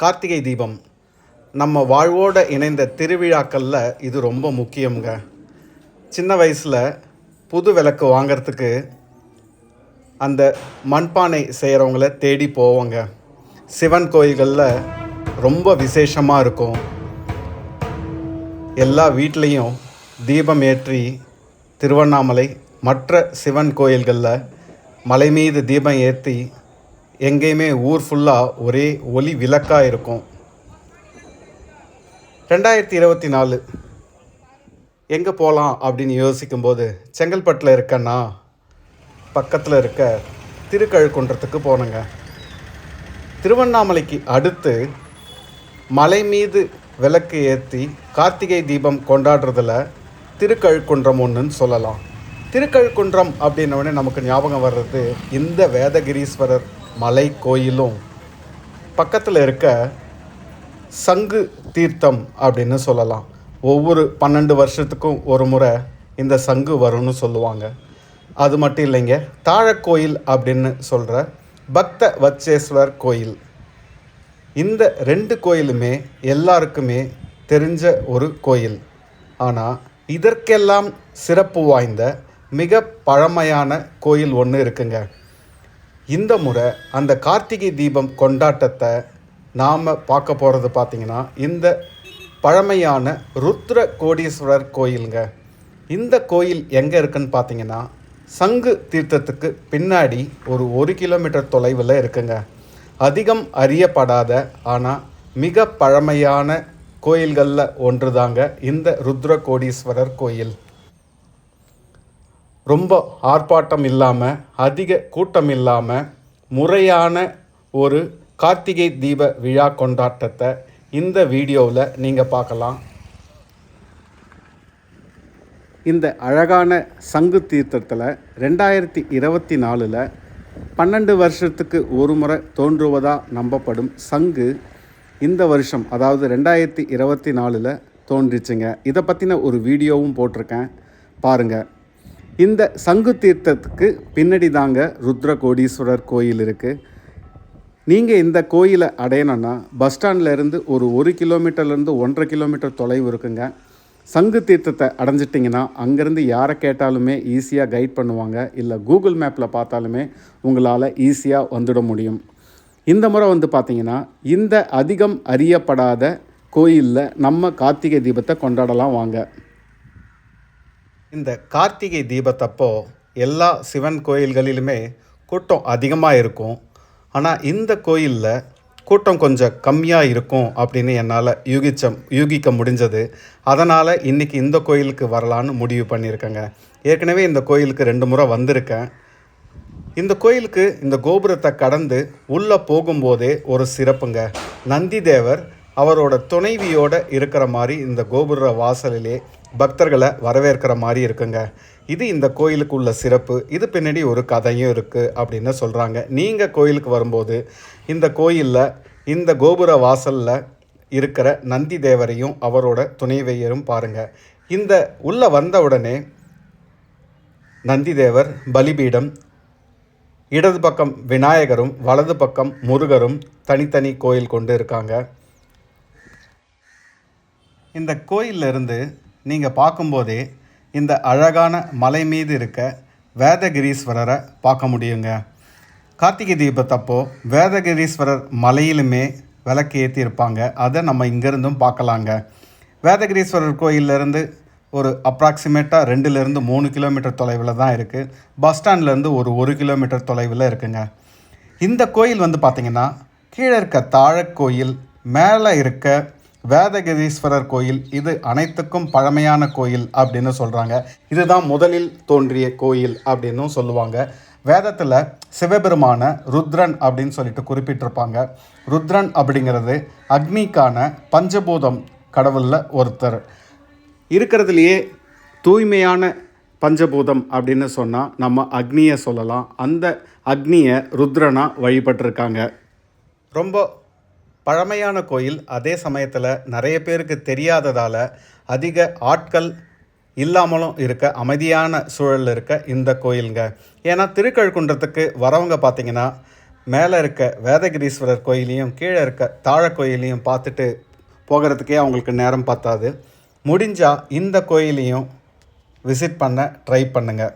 கார்த்திகை தீபம். நம்ம வாழ்வோடு இணைந்த திருவிழாக்களில் இது ரொம்ப முக்கியங்க சின்ன வயசில் புது விளக்கு வாங்கிறதுக்கு அந்த மண்பானை செய்கிறவங்கள தேடி போவோங்க. சிவன் கோயில்களில் ரொம்ப விசேஷமாக இருக்கும். எல்லா வீட்லேயும் தீபம் ஏற்றி திருவண்ணாமலை மற்ற சிவன் கோயில்களில் மலை மீது தீபம் ஏற்றி எங்கேயுமே ஊர் ஃபுல்லாக ஒரே ஒளி விளக்காக இருக்கும். ரெண்டாயிரத்தி இருபத்தி நாலு. எங்கே போகலாம் அப்படின்னு யோசிக்கும்போது செங்கல்பட்டில் இருக்கேன்னா பக்கத்தில் இருக்க திருக்கழுக்குன்றத்துக்கு போனேங்க. திருவண்ணாமலைக்கு அடுத்து மலை மீது விளக்கு ஏற்றி கார்த்திகை தீபம் கொண்டாடுறதுல திருக்கழுக்குன்றம் ஒன்றுன்னு சொல்லலாம். திருக்கழுக்குன்றம் அப்படின்னோடனே நமக்கு ஞாபகம் வர்றது இந்த வேதகிரீஸ்வரர் மலை கோயிலும் பக்கத்தில் இருக்க சங்கு தீர்த்தம் அப்படின்னு சொல்லலாம். ஒவ்வொரு பன்னெண்டு வருஷத்துக்கும் ஒரு முறை இந்த சங்கு வரும்னு சொல்லுவாங்க. அது மட்டும் இல்லைங்க தாழக்கோயில் அப்படின்னு சொல்கிற பக்த வச்சேஸ்வர் கோயில். இந்த ரெண்டு கோயிலுமே எல்லாருக்குமே தெரிஞ்ச ஒரு கோயில். ஆனால் இதற்கெல்லாம் சிறப்பு வாய்ந்த மிக பழமையான கோயில் ஒன்று இருக்குங்க. இந்த முறை அந்த கார்த்திகை தீபம் கொண்டாட்டத்தை நாம் பார்க்க போகிறது பார்த்திங்கன்னா இந்த பழமையான ருத்ர கோடீஸ்வரர் கோயிலுங்க. இந்த கோயில் எங்கே இருக்குன்னு பார்த்தீங்கன்னா சங்கு தீர்த்தத்துக்கு பின்னாடி ஒரு ஒரு கிலோமீட்டர் தொலைவில் இருக்குங்க. அதிகம் அறியப்படாத ஆனால் மிக பழமையான கோயில்களில் ஒன்று தாங்க இந்த ருத்ர கோடீஸ்வரர் கோயில். ரொம்ப ஆர்ப்பாட்டம் இல்லாமல் அதிக கூட்டம் இல்லாமல் முறையான ஒரு கார்த்திகை தீப விழா கொண்டாட்டத்தை இந்த வீடியோவில் நீங்கள் பார்க்கலாம். இந்த அழகான சங்கு தீர்த்தத்தில் ரெண்டாயிரத்தி இருபத்தி நாலில் பன்னெண்டு வருஷத்துக்கு ஒரு முறை தோன்றுவதாக நம்பப்படும் சங்கு இந்த வருஷம் அதாவது ரெண்டாயிரத்தி இருபத்தி நாலில் தோன்றிச்சுங்க. இதை பற்றின ஒரு வீடியோவும் போட்டிருக்கேன். பாருங்கள் இந்த சங்கு தீர்த்தத்துக்கு பின்னாடி தாங்க ருத்ர கோடீஸ்வரர் கோயில் இருக்குது நீங்கள் இந்த கோயிலை அடையணும்னா பஸ் ஸ்டாண்ட்லேருந்து ஒரு ஒரு கிலோமீட்டர்லேருந்து ஒன்றரை கிலோமீட்டர் தொலைவு இருக்குங்க. சங்கு தீர்த்தத்தை அடைஞ்சிட்டிங்கன்னா அங்கேருந்து யாரை கேட்டாலுமே ஈஸியாக கைட் பண்ணுவாங்க. இல்லை கூகுள் மேப்பில் பார்த்தாலுமே உங்களால் ஈஸியாக வந்துட முடியும். இந்த முறை வந்து பார்த்தீங்கன்னா இந்த அதிகம் அறியப்படாத கோயிலில் நம்ம கார்த்திகை தீபத்தை கொண்டாடலாம் வாங்க. இந்த கார்த்திகை தீபத்தப்போ எல்லா சிவன் கோயில்களிலுமே கூட்டம் அதிகமாக இருக்கும். ஆனால் இந்த கோயிலில் கூட்டம் கொஞ்சம் கம்மியாக இருக்கும் அப்படின்னு என்னால் யூகிச்ச யூகிக்க முடிஞ்சது. அதனால் இன்றைக்கி இந்த கோயிலுக்கு வரலான்னு முடிவு பண்ணியிருக்கேங்க. ஏற்கனவே இந்த கோயிலுக்கு ரெண்டு முறை வந்திருக்கேன். இந்த கோயிலுக்கு இந்த கோபுரத்தை கடந்து உள்ளே போகும்போதே ஒரு சிறப்புங்க. நந்தி தேவர் அவரோட துணைவியோடு இருக்கிற மாதிரி இந்த கோபுர வாசலிலே பக்தர்களை வரவேற்கிற மாதிரி இருக்குங்க. இது இந்த கோயிலுக்கு உள்ள சிறப்பு இது பின்னாடி ஒரு கதையும் இருக்குது அப்படின்னு சொல்கிறாங்க நீங்கள் கோயிலுக்கு வரும்போது இந்த கோயிலில் இந்த கோபுர வாசலில் இருக்கிற நந்தி தேவரையும் அவரோட துணைவையரும் பாருங்கள் இந்த உள்ளே வந்த உடனே நந்தி தேவர் பலிபீடம் இடது பக்கம் விநாயகரும் வலது பக்கம் முருகரும் தனித்தனி கோயில் கொண்டு இருக்காங்க. இந்த கோயில்ல இருந்து நீங்கள் பார்க்கும்போதே இந்த அழகான மலை மீது இருக்க வேதகிரீஸ்வரரை பார்க்க முடியுங்க. கார்த்திகை தீபத்தப்போ வேதகிரீஸ்வரர் மலையிலுமே விளக்கு ஏற்றியிருப்பாங்க அதை நம்ம இங்கேருந்தும் பார்க்கலாங்க. வேதகிரீஸ்வரர் கோயிலிருந்து ஒரு அப்ராக்சிமேட்டாக ரெண்டுலேருந்து மூணு கிலோமீட்டர் தொலைவில் தான் இருக்குது பஸ் ஸ்டாண்ட்லேருந்து ஒரு ஒரு கிலோமீட்டர் தொலைவில் இருக்குங்க. இந்த கோயில் வந்து பார்த்திங்கன்னா கீழே இருக்க தாழக்கோயில் மேலே இருக்க வேதகிரீஸ்வரர் கோயில் இது அனைத்துக்கும் பழமையான கோயில் அப்படின்னு சொல்கிறாங்க இதுதான் முதலில் தோன்றிய கோயில் அப்படின்னும் சொல்லுவாங்க. வேதத்தில் சிவபெருமான ருத்ரன் அப்படின்னு சொல்லிட்டு குறிப்பிட்டிருப்பாங்க. ருத்ரன் அப்படிங்கிறது அக்னிக்கான பஞ்சபூதம் கடவுளில் ஒருத்தர். இருக்கிறதுலையே தூய்மையான பஞ்சபூதம் அப்படின்னு சொன்னால் நம்ம அக்னியை சொல்லலாம். அந்த அக்னியை ருத்ரனா வழிபட்டிருக்காங்க. ரொம்ப பழமையான கோயில் அதே சமயத்தில் நிறைய பேருக்கு தெரியாததால் அதிக ஆட்கள் இல்லாமலும் இருக்க அமைதியான சூழலில் இருக்க இந்த கோயிலுங்க. ஏன்னா திருக்கழுக்குன்றத்துக்கு வரவங்க பார்த்தீங்கன்னா மேலே இருக்க வேதகிரீஸ்வரர் கோயிலையும் கீழே இருக்க தாழ கோயிலையும் பார்த்துட்டு போகிறதுக்கே அவங்களுக்கு நேரம் பார்த்தாது முடிஞ்சால் இந்த கோயிலையும் விசிட் பண்ண ட்ரை பண்ணுங்கள்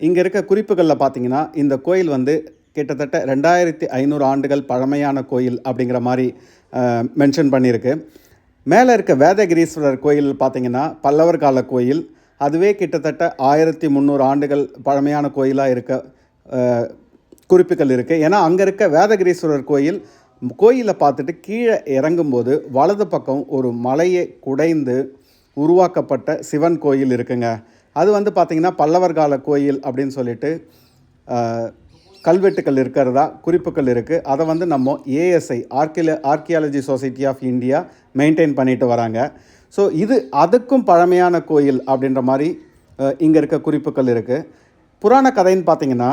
இங்கே இருக்க குறிப்புகளில் பார்த்தீங்கன்னா இந்த கோயில் வந்து கிட்டத்தட்ட ரெண்டாயிரத்தி ஐநூறு ஆண்டுகள் பழமையான கோயில் அப்படிங்கிற மாதிரி மென்ஷன் பண்ணியிருக்கு. மேலே இருக்க வேதகிரீஸ்வரர் கோயில் பார்த்திங்கன்னா பல்லவர் கால கோயில். அதுவே கிட்டத்தட்ட ஆயிரத்தி முந்நூறு ஆண்டுகள் பழமையான கோயிலாக இருக்க குறிப்புகள் இருக்குது ஏன்னா அங்கே இருக்க வேதகிரீஸ்வரர் கோயில் கோயிலை பார்த்துட்டு கீழே இறங்கும்போது வலது பக்கம் ஒரு மலையை குடைந்து உருவாக்கப்பட்ட சிவன் கோயில் இருக்குங்க. அது வந்து பார்த்திங்கன்னா பல்லவர் கால கோயில் அப்படின்னு சொல்லிட்டு கல்வெட்டுக்கள் இருக்கிறதா? குறிப்புகள் இருக்குது அதை வந்து நம்ம ASI ஆர்கியல archaeology society of India maintain பண்ணிட்டு வராங்க. ஸோ இது அதுக்கும் பழமையான கோயில் அப்படின்ற மாதிரி இங்கே இருக்க குறிப்புகள் இருக்குது புராண கதைன்னு பார்த்தீங்கன்னா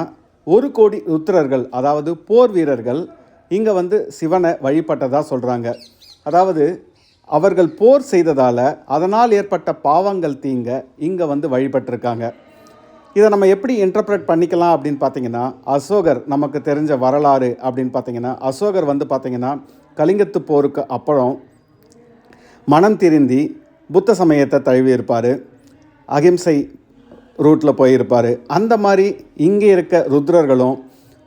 ஒரு கோடி ருத்ரர்கள் அதாவது போர் வீரர்கள் இங்கே வந்து சிவனை வழிபட்டதாக சொல்கிறாங்க அதாவது அவர்கள் போர் செய்ததால் அதனால் ஏற்பட்ட பாவங்கள் தீங்க இங்கே வந்து வழிபட்டிருக்காங்க. இதை நம்ம எப்படி இன்டர்பிரட் பண்ணிக்கலாம் அப்படின்னு பார்த்தீங்கன்னா அசோகர் நமக்கு தெரிஞ்ச வரலாறு அப்படின்னு பார்த்தீங்கன்னா அசோகர் வந்து பார்த்தீங்கன்னா கலிங்கத்து போருக்கு அப்புறம் மனம் திருந்தி புத்த சமயத்தை தழுவி இருப்பார் அகிம்சை ரூட்டில் போயிருப்பார். அந்த மாதிரி இங்கே இருக்க ருத்ரர்களும்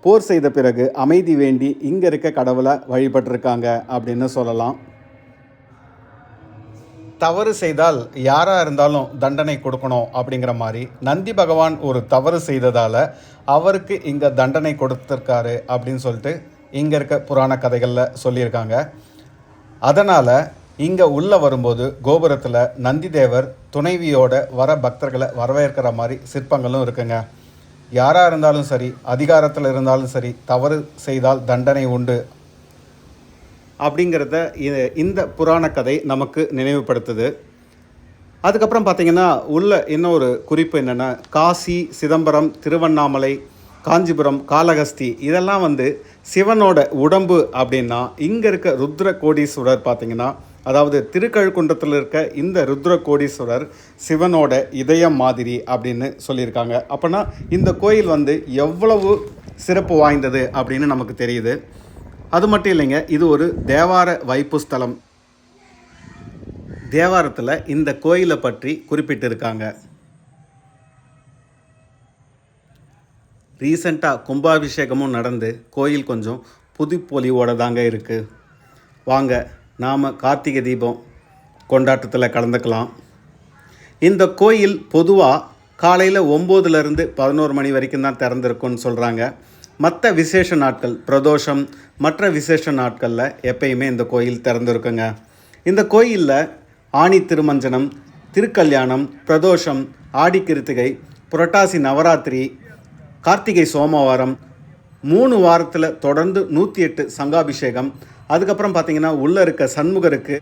போர் செய்த பிறகு அமைதி வேண்டி இங்கே இருக்க கடவுளை வழிபட்டிருக்காங்க அப்படின்னு சொல்லலாம். தவறு செய்தால் யாராக இருந்தாலும் தண்டனை கொடுக்கணும் அப்படிங்கிற மாதிரி நந்தி பகவான் ஒரு தவறு செய்ததால் அவருக்கு இங்கே தண்டனை கொடுத்துருக்காரு அப்படின்னு சொல்லிட்டு இங்கே இருக்க புராண கதைகளில் சொல்லியிருக்காங்க. அதனால் இங்கே உள்ளே வரும்போது கோபுரத்தில் நந்திதேவர் துணைவியோட வர பக்தர்களை வரவேற்கிற மாதிரி சிற்பங்களும் இருக்குங்க. யாராக இருந்தாலும் சரி அதிகாரத்தில் இருந்தாலும் சரி தவறு செய்தால் தண்டனை உண்டு அப்படிங்கிறத இந்த புராண கதை நமக்கு நினைவுபடுத்துது. அதுக்கப்புறம் பார்த்தீங்கன்னா உள்ள இன்னொரு குறிப்பு என்னென்னா காசி சிதம்பரம் திருவண்ணாமலை காஞ்சிபுரம் காலகஸ்தி இதெல்லாம் வந்து சிவனோட உடம்பு அப்படின்னா இங்கே இருக்க ருத்ர கோடீஸ்வரர் பார்த்தீங்கன்னா அதாவது திருக்கழுக்குன்றத்தில் இருக்க இந்த ருத்ர கோடீஸ்வரர் சிவனோட இதயம் மாதிரி அப்படின்னு சொல்லியிருக்காங்க. அப்போனா இந்த கோயில் வந்து எவ்வளவு சிறப்பு வாய்ந்தது அப்படின்னு நமக்கு தெரியுது. அது மட்டும் இல்லைங்க இது ஒரு தேவார வைப்பு ஸ்தலம். தேவாரத்தில் இந்த கோயிலை பற்றி குறிப்பிட்டிருக்காங்க. ரீசண்டாக கும்பாபிஷேகமும் நடந்து கோயில் கொஞ்சம் புதுப்பொலிவோட தாங்க இருக்குது வாங்க நாம் கார்த்திகை தீபம் கொண்டாட்டத்தில் கலந்துக்கலாம். இந்த கோயில் பொதுவாக காலையில் ஒம்போதுலேருந்து பதினோரு மணி வரைக்கும் தான் திறந்திருக்குன்னு சொல்கிறாங்க மற்ற விசேஷ நாட்கள் பிரதோஷம் மற்ற விசேஷ நாட்களில் எப்பயுமே இந்த கோயில் திறந்துருக்குங்க. இந்த கோயிலில் ஆணி திருமஞ்சனம் திருக்கல்யாணம் பிரதோஷம் ஆடி கிருத்திகை புரட்டாசி நவராத்திரி கார்த்திகை சோமவாரம் மூணு வாரத்தில் தொடர்ந்து நூற்றி எட்டு சங்காபிஷேகம் அதுக்கப்புறம் பார்த்திங்கன்னா உள்ளே இருக்க சண்முகருக்கு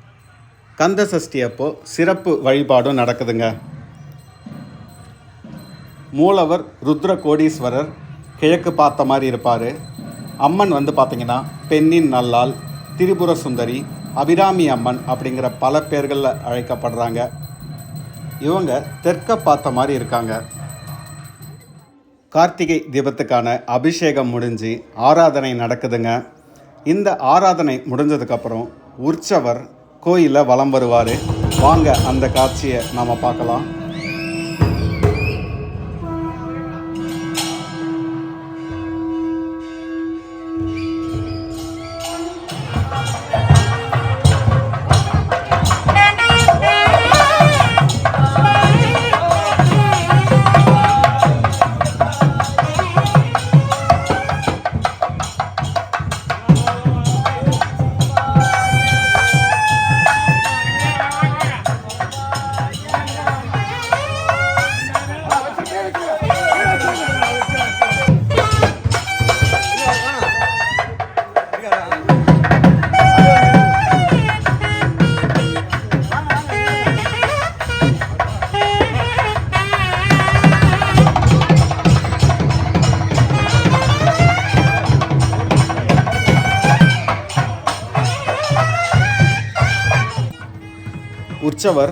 கந்த சஷ்டி அப்போ சிறப்பு வழிபாடும் நடக்குதுங்க. மூலவர் ருத்ர கோடீஸ்வரர் கிழக்கு பார்த்த மாதிரி இருப்பார். அம்மன் வந்து பார்த்தீங்கன்னா பெண்ணின் நல்லாள் திரிபுர சுந்தரி அபிராமி அம்மன் அப்படிங்கிற பல பேர்களில் அழைக்கப்படுறாங்க. இவங்க தெற்க பார்த்த மாதிரி இருக்காங்க. கார்த்திகை தீபத்துக்கான அபிஷேகம் முடிஞ்சு ஆராதனை நடக்குதுங்க. இந்த ஆராதனை முடிஞ்சதுக்கப்புறம் உற்சவர் கோயிலில் வலம் வருவார். வாங்க அந்த காட்சியை நாம் பார்க்கலாம். உற்சவர்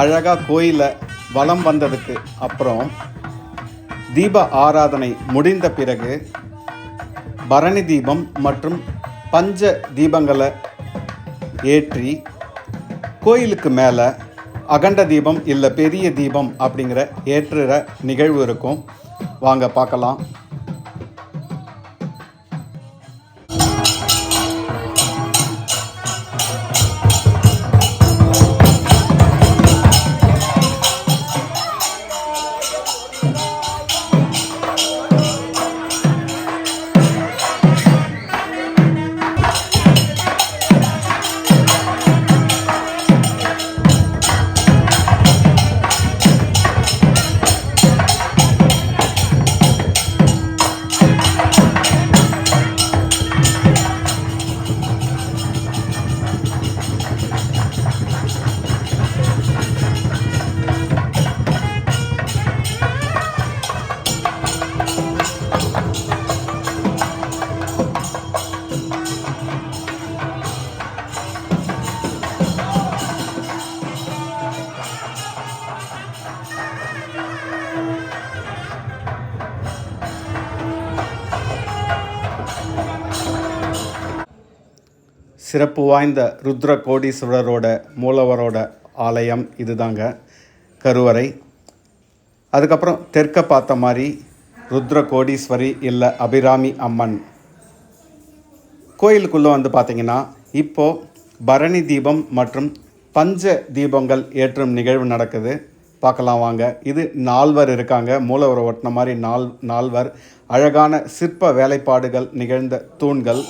அழகாக கோயிலை வலம் வந்ததுக்கு அப்புறம் தீப ஆராதனை முடிந்த பிறகு பரணி தீபம் மற்றும் பஞ்ச தீபங்களை ஏற்றி கோயிலுக்கு மேலே அகண்ட தீபம் இல்லை பெரிய தீபம் அப்படிங்கிற ஏற்றுற நிகழ்வு இருக்கும். வாங்க பார்க்கலாம். சிறப்பு வாய்ந்த ருத்ர கோடீஸ்வரரோட மூலவரோட ஆலயம் இதுதாங்க கருவறை. அதுக்கப்புறம் தெற்க பார்த்த மாதிரி ருத்ர கோடீஸ்வரி இல்லை அபிராமி அம்மன். கோயிலுக்குள்ளே வந்து பார்த்தீங்கன்னா இப்போது பரணி தீபம் மற்றும் பஞ்ச தீபங்கள் ஏற்றும் நிகழ்வு நடக்குது. பார்க்கலாம் வாங்க. இது நால்வர் இருக்காங்க. மூலவரை ஒட்டின மாதிரி நால் நால்வர். அழகான சிற்ப வேலைப்பாடுகள் நிகழ்ந்த தூண்கள்.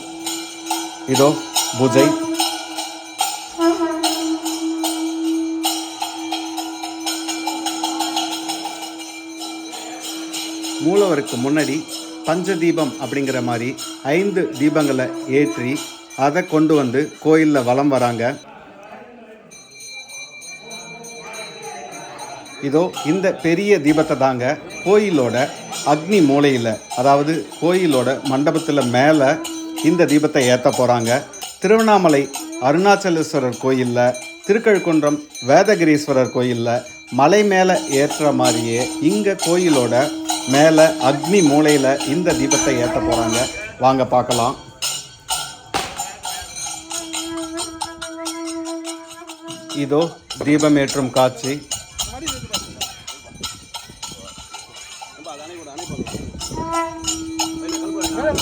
இதோ பூஜை. மூலவருக்கு முன்னாடி பஞ்ச தீபம் அப்படிங்கிற மாதிரி ஐந்து தீபங்களை ஏற்றி அதை கொண்டு வந்து கோயிலில் வலம் வராங்க. இதோ இந்த பெரிய தீபத்தை தாங்க கோயிலோட அக்னி மூலையில் அதாவது கோயிலோட மண்டபத்தில் மேலே இந்த தீபத்தை ஏற்ற போகிறாங்க திருவண்ணாமலை அருணாச்சலேஸ்வரர் கோயிலில் திருக்கழுக்குன்றம் வேதகிரீஸ்வரர் கோயிலில் மலை மேலே ஏற்றுற மாதிரியே இங்கே கோயிலோட மேலே அக்னி மூலையில் இந்த தீபத்தை ஏற்ற போகிறாங்க வாங்க பார்க்கலாம். இதோ தீபம் ஏற்றும் காட்சி ஒரே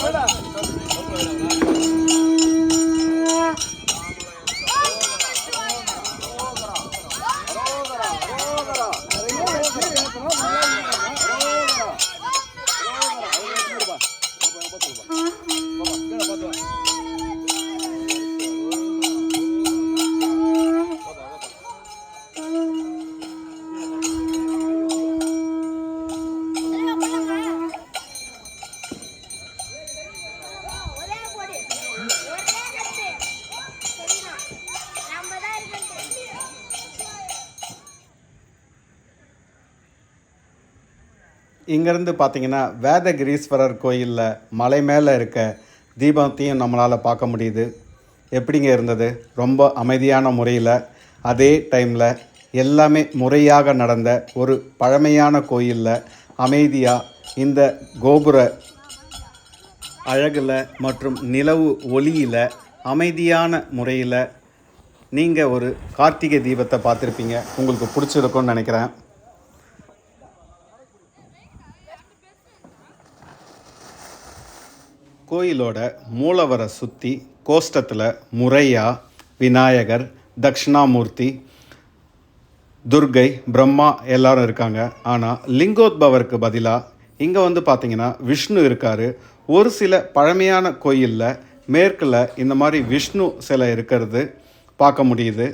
இங்கேருந்து பார்த்தீங்கன்னா வேதகிரீஸ்வரர் கோயிலில் மலை மேலே இருக்க தீபத்தையும் நம்மளால் பார்க்க முடியுது. எப்படிங்க இருந்தது? ரொம்ப அமைதியான முறையில் அதே டைமில் எல்லாமே முறையாக நடந்த ஒரு பழமையான கோயிலில் அமைதியாக இந்த கோபுர அழகில் மற்றும் நிலவு ஒளியில் அமைதியான முறையில் நீங்கள் ஒரு கார்த்திகை தீபத்தை பார்த்துருப்பீங்க. உங்களுக்கு பிடிச்சிருக்கும்னு நினைக்கிறேன். கோயிலோட மூலவரை சுற்றி கோஷ்டத்தில் முறையா விநாயகர் தட்சிணாமூர்த்தி துர்கை பிரம்மா எல்லாரும் இருக்காங்க. ஆனால் லிங்கோத்பவருக்கு பதிலாக இங்கே வந்து பார்த்திங்கன்னா விஷ்ணு இருக்கார். ஒரு சில பழமையான கோயிலில் மேற்கில் இந்த மாதிரி விஷ்ணு சிலை இருக்கிறது பார்க்க முடியுது.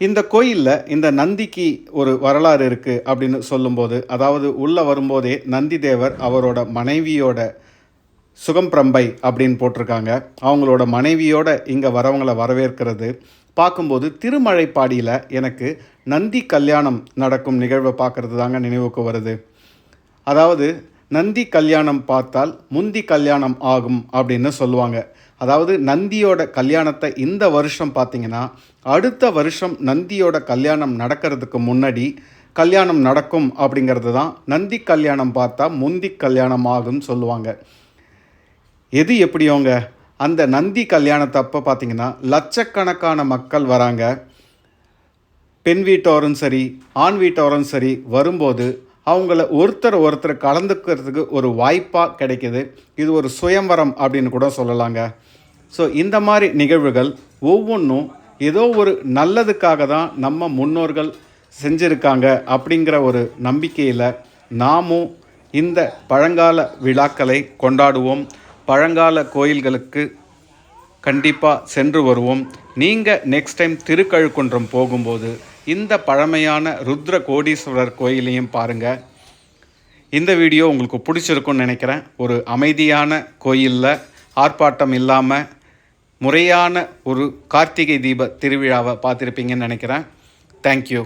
இந்த கோயிலில் இந்த நந்திக்கு ஒரு வரலாறு இருக்குது அப்படின்னு சொல்லும்போது அதாவது உள்ளே வரும்போதே நந்தி தேவர் அவரோட மனைவியோட சுகம் பிரம்பை அப்படின்னு போட்டிருக்காங்க. அவங்களோட மனைவியோட இங்கே வரவங்களை வரவேற்கிறது. பார்க்கும்போது திருமழைப்பாடியில் எனக்கு நந்தி கல்யாணம் நடக்கும் நிகழ்வை பார்க்குறது தாங்க நினைவுக்கு வருது. அதாவது நந்தி கல்யாணம் பார்த்தால் முந்தி கல்யாணம் ஆகும் அப்படின்னு சொல்லுவாங்க. அதாவது நந்தியோட கல்யாணத்தை இந்த வருஷம் பார்த்திங்கன்னா அடுத்த வருஷம் நந்தியோட கல்யாணம் நடக்கிறதுக்கு முன்னாடி கல்யாணம் நடக்கும் அப்படிங்கிறது தான் நந்தி கல்யாணம் பார்த்தா முந்தி கல்யாணம் ஆகும்னு சொல்லுவாங்க. எது எப்படியோங்க அந்த நந்தி கல்யாணத்தப்போ பார்த்தீங்கன்னா லட்சக்கணக்கான மக்கள் வராங்க. பெண் வீட்டோரும் சரி ஆண் வீட்டோரும் சரி வரும்போது அவங்கள ஒருத்தர் ஒருத்தர் கலந்துக்கிறதுக்கு ஒரு வாய்ப்பாக கிடைக்கிது. இது ஒரு சுயம்பரம் அப்படின்னு கூட சொல்லலாங்க. ஸோ இந்த மாதிரி நிகழ்வுகள் ஒவ்வொன்றும் ஏதோ ஒரு நல்லதுக்காக தான் நம்ம முன்னோர்கள் செஞ்சுருக்காங்க அப்படிங்கிற ஒரு நம்பிக்கையில் நாமும் இந்த பழங்கால விழாக்களை கொண்டாடுவோம். பழங்கால கோயில்களுக்கு கண்டிப்பாக சென்று வருவோம். நீங்கள் நெக்ஸ்ட் டைம் திருக்கழுக்குன்றம் போகும்போது இந்த பழமையான ருத்ர கோடீஸ்வரர் கோயிலையும் பாருங்கள் இந்த வீடியோ உங்களுக்கு பிடிச்சிருக்கும்னு நினைக்கிறேன். ஒரு அமைதியான கோயிலில் ஆர்ப்பாட்டம் இல்லாமல் முறையான ஒரு கார்த்திகை தீப திருவிழாவை பார்த்துருப்பீங்கன்னு நினைக்கிறேன். தேங்க்யூ